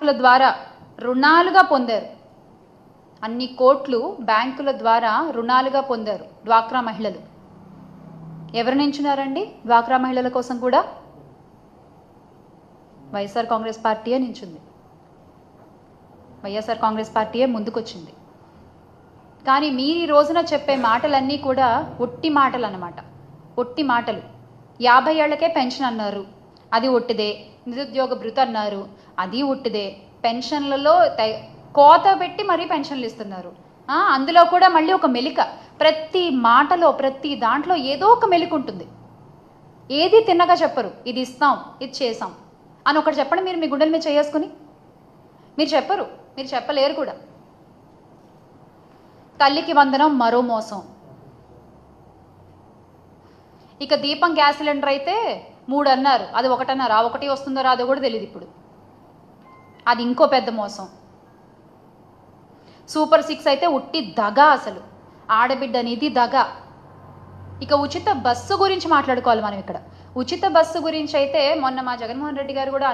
బ్యాంకుల ద్వారా రుణాలుగా పొందారు. అన్ని కోట్లు బ్యాంకుల ద్వారా రుణాలుగా పొందారు డ్వాక్రా మహిళలు. ఎవరు నించున్నారండి డ్వాక్రా మహిళల కోసం కూడా? వైఎస్ఆర్ కాంగ్రెస్ పార్టీయే నించుంది. వైఎస్ఆర్ కాంగ్రెస్ పార్టీయే ముందుకొచ్చింది. కానీ మీరు ఈ రోజున చెప్పే మాటలన్నీ కూడా ఒట్టి మాటలు అన్నమాట ఒట్టి మాటలు. యాభై ఏళ్ళకే పెన్షన్ అన్నారు. అది ఒట్టిదే. నిరుద్యోగ భృతి అన్నారు. అది ఒట్టిదే. పెన్షన్లలో కోత పెట్టి మరీ పెన్షన్లు ఇస్తున్నారు. అందులో కూడా మళ్ళీ ఒక మెలిక. ప్రతి మాటలో ప్రతి దాంట్లో ఏదో ఒక మెలిక ఉంటుంది. ఏది తిన్నగా చెప్పరు. ఇది ఇస్తాం ఇది చేసాం. అని ఒకటి చెప్పండి మీరు మీ గుండెల మీద చేసుకుని మీరు చెప్పరు. మీరు చెప్పలేరు కూడా. తల్లికి వందనం మరో మోసం. ఇక దీపం గ్యాస్ సిలిండర్ అయితే మూడు అన్నారు అది ఒకటన్నారు. ఆ ఒకటి వస్తుందో రాదో కూడా తెలియదు ఇప్పుడు. అది ఇంకో పెద్ద మోసం. సూపర్ సిక్స్ అయితే ఉట్టి దగ అసలు. ఆడబిడ్డ అనేది దగ. ఇక ఉచిత బస్సు గురించి మాట్లాడుకోవాలి మనం ఇక్కడ. ఉచిత బస్సు గురించి అయితే మొన్న మా జగన్మోహన్ రెడ్డి గారు కూడా